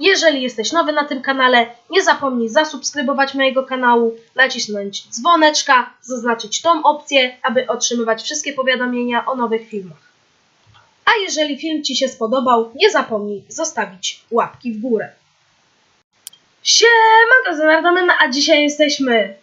Jeżeli jesteś nowy na tym kanale, nie zapomnij zasubskrybować mojego kanału, nacisnąć dzwoneczka, zaznaczyć tą opcję, aby otrzymywać wszystkie powiadomienia o nowych filmach. A jeżeli film Ci się spodobał, nie zapomnij zostawić łapki w górę. Siemanko, z Nardonem, a dzisiaj jesteśmy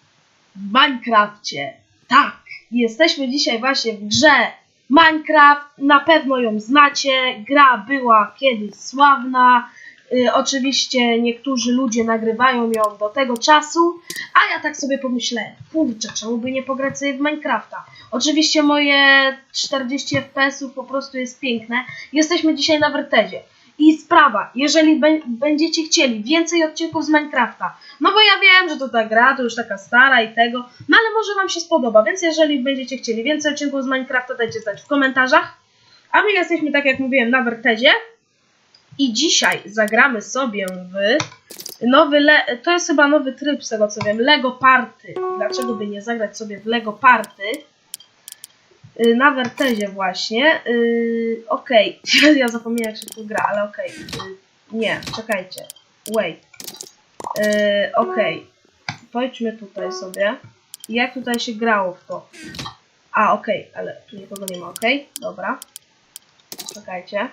w Minecrafcie. Tak, jesteśmy dzisiaj właśnie w grze Minecraft. Na pewno ją znacie. Gra była kiedyś sławna. Y, oczywiście niektórzy ludzie nagrywają ją do tego czasu, a ja tak sobie pomyślałem, kurczę, czemu by nie pograć sobie w Minecrafta? Oczywiście moje 40 FPS-ów po prostu jest piękne. Jesteśmy dzisiaj na Wertezie. I sprawa, jeżeli bę- będziecie chcieli więcej odcinków z Minecrafta, no bo ja wiem, że to ta gra to już taka stara i tego, no ale może Wam się spodoba, więc jeżeli będziecie chcieli więcej odcinków z Minecrafta, dajcie znać w komentarzach. A my jesteśmy, tak jak mówiłem, na Wertezie. I dzisiaj zagramy sobie w nowy, le- to jest chyba nowy tryb z tego co wiem, Lego Party. Dlaczego by nie zagrać sobie w Lego Party? Y, Na Wertezie właśnie. Yy, okej, ja zapomniałem jak się tu gra, ale okej. Yy, nie, czekajcie. Wait. Yy, okej. Pojdźmy tutaj sobie. Jak tutaj się grało w to? A, okej, ale tu nikogo nie ma, okej? Dobra. Czekajcie.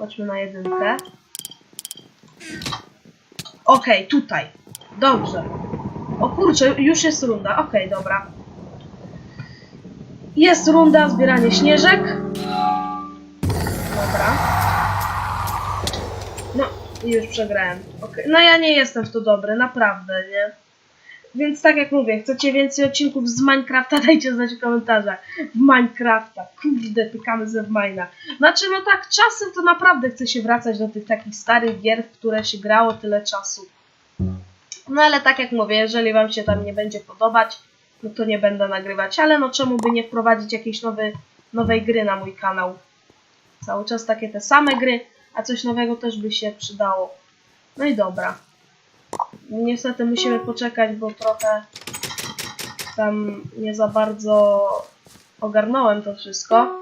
Chodźmy na jedynkę. Okej, tutaj. Dobrze. O kurczę, już jest runda. Okej, dobra. Jest runda zbieranie śnieżek. Dobra. No, już przegrałem. Okej. No ja nie jestem w to dobry, naprawdę, nie? Więc tak jak mówię, chcecie więcej odcinków z Minecrafta, dajcie znać w komentarzach. W Minecrafta, kurde, pykamy ze w Mina. Znaczy, no tak, czasem to naprawdę chce się wracać do tych takich starych gier, w które się grało tyle czasu. No ale tak jak mówię, jeżeli wam się tam nie będzie podobać, no to nie będę nagrywać. Ale no czemu by nie wprowadzić jakiejś nowy, nowej gry na mój kanał? Cały czas takie te same gry, a coś nowego też by się przydało. No i dobra. Niestety musimy poczekać, bo trochę tam nie za bardzo ogarnąłem to wszystko.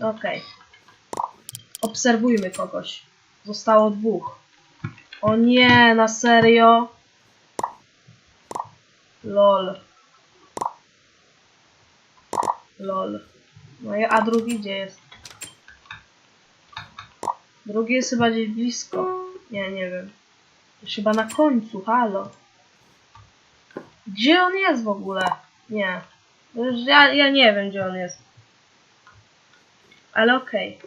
Okej. Obserwujmy kogoś. Zostało dwóch. O nie, na serio? Lol. Lol. No i a drugi gdzie jest? Drugi jest chyba gdzieś blisko. Nie, nie wiem. Chyba na końcu, halo. Gdzie on jest w ogóle? Nie. Ja, ja nie wiem, gdzie on jest. Ale okej.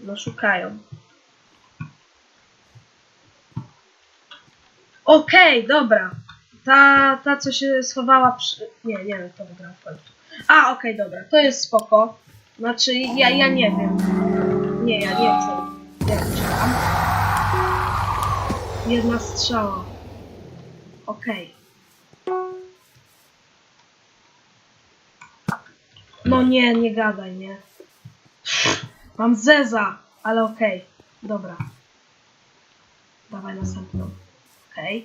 No szukają. Okej, dobra. Ta, ta, co się schowała przy... Nie, nie wiem, kto wygrał w końcu. A, okej, dobra. To jest spoko. Znaczy, ja, ja nie wiem. Nie, ja nie chcę. Ja uciekam. Jedna strzała. Okej. No nie, nie gadaj, nie. Mam zeza, ale okej. Dobra. Dawaj następną. Okej.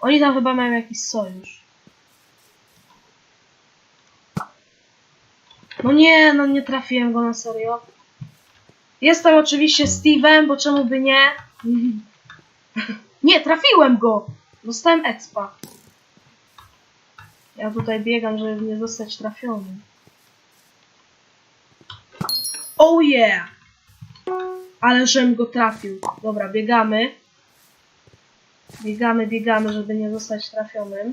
Oni tam chyba mają jakiś sojusz. No nie, no nie trafiłem go na serio. Jestem oczywiście Steve'em, bo czemu by nie? Nie, trafiłem go! Dostałem expa. Ja tutaj biegam, żeby nie zostać trafionym. Oh yeah! Ale żem go trafił. Dobra, biegamy. Biegamy, biegamy, żeby nie zostać trafionym.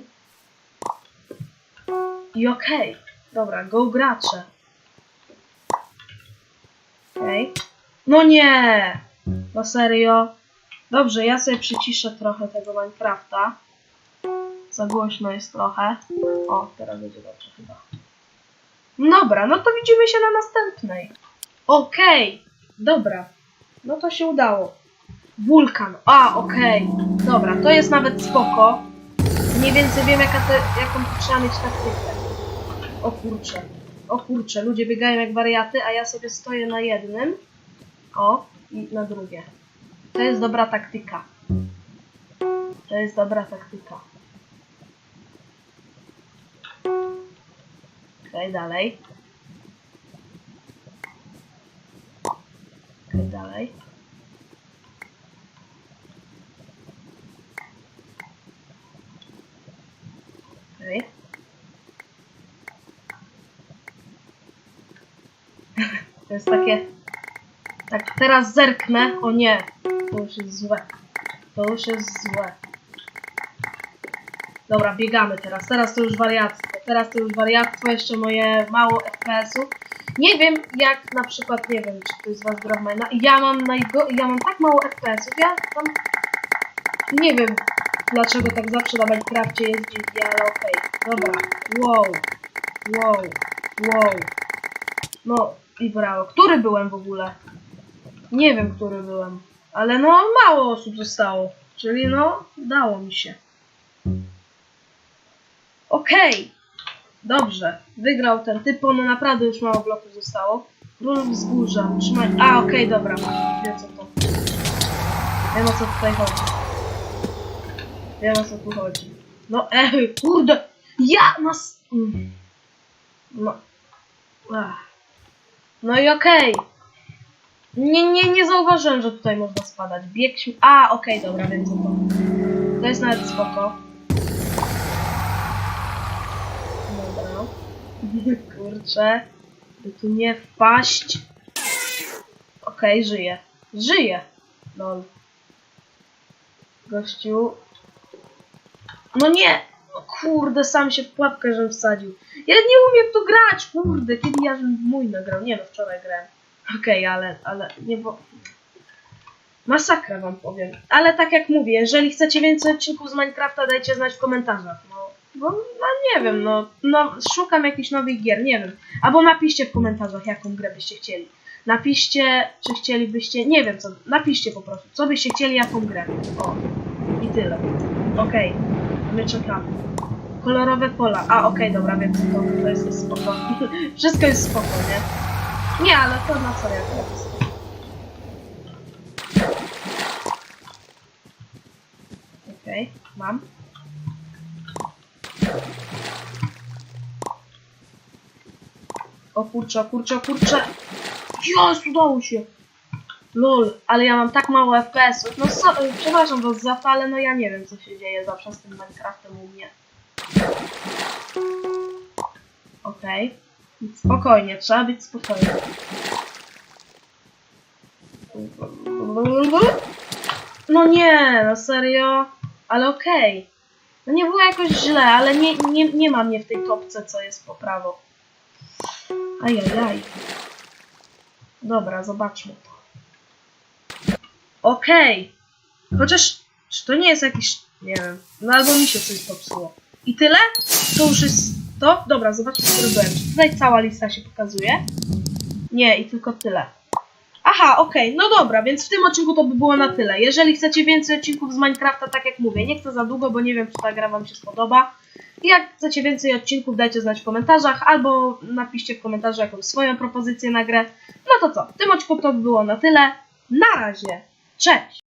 I okej. Dobra, go gracze. No nie! No serio? Dobrze, ja sobie przyciszę trochę tego Minecrafta. Za głośno jest trochę. O, teraz będzie dobrze chyba. Dobra, no to widzimy się na następnej. Okej, dobra. No to się udało. Wulkan. A, okej. Dobra, to jest nawet spoko. Mniej więcej wiem, jaka te, jaką trzeba mieć taktykę. O kurcze o kurczę, ludzie biegają jak wariaty, a ja sobie stoję na jednym, o, i na drugie. To jest dobra taktyka. To jest dobra taktyka. Okej, dalej. Okej, dalej. To jest takie... Tak, teraz zerknę. O nie, to już jest złe. To już jest złe. Dobra, biegamy teraz. Teraz to już wariactwo. Teraz to już wariactwo, jeszcze moje mało FPS-ów. Nie wiem, jak na przykład, nie wiem, czy ktoś z Was gra. Ja mam najgo... ja mam tak mało FPS-ów, ja tam... Nie wiem, dlaczego tak zawsze na Minecrafcie jest ale okej. Dobra, wow, wow, wow. No i brawo. Który byłem w ogóle? Nie wiem, który byłem. Ale no, mało osób zostało. Czyli no, udało mi się. Okej. Dobrze. Wygrał ten typ, no naprawdę już mało bloków zostało. Król wzgórza. Trzymaj. A, okej, dobra. Wiem co to. Wiem o co tutaj chodzi. Wiem o co tu chodzi. No ej, kurde! Ja nas... Mm. No. Ach. No i okej. Nie, nie, nie zauważyłem, że tutaj można spadać. Bieg śm- A, okej, dobra, wiem co to. To jest nawet spoko. Dobra. Kurczę. By tu nie wpaść. Okej, żyje. Żyje. Lol. Gościu. No nie! No kurde, sam się w pułapkę, żem wsadził. Ja nie umiem tu grać, kurde, kiedy ja mój nagrał. Nie no, wczoraj grałem. Okej, ale, ale nie bo... Masakra wam powiem. Ale tak jak mówię, jeżeli chcecie więcej odcinków z Minecrafta, dajcie znać w komentarzach. No, bo, no nie wiem, no, no szukam jakichś nowych gier, nie wiem. Albo napiszcie w komentarzach, jaką grę byście chcieli. Napiszcie, czy chcielibyście, nie wiem co, napiszcie po prostu, co byście chcieli, jaką grę. O, i tyle. Okej, my czekamy. Kolorowe pola. A, okej, dobra, wiem co to, to jest, jest spoko. Wszystko jest spoko, nie? Nie, ale to na co ja teraz? Okej, mam. O kurczę, o kurczę, o kurczę! Jest, udało się! Lol, ale ja mam tak mało FPS-ów. No so, przepraszam was za to, ale no ja nie wiem co się dzieje zawsze z tym Minecraftem u mnie. Okej. Spokojnie, trzeba być spokojny. No nie, no serio. Ale okej. No nie było jakoś źle, ale nie, nie, nie ma mnie w tej topce, co jest po prawo. Ajajaj. Dobra, zobaczmy to. Okej. Chociaż, czy to nie jest jakiś, nie wiem, no albo mi się coś popsuło. I tyle? To już jest to? Dobra, zobaczmy, co robiłem. Czy tutaj cała lista się pokazuje? Nie, i tylko tyle. Aha, okej, no dobra, więc w tym odcinku to by było na tyle. Jeżeli chcecie więcej odcinków z Minecrafta, tak jak mówię, nie chcę za długo, bo nie wiem, czy ta gra wam się spodoba. I jak chcecie więcej odcinków, dajcie znać w komentarzach, albo napiszcie w komentarzu jakąś swoją propozycję na grę. No to co, w tym odcinku to by było na tyle. Na razie, cześć!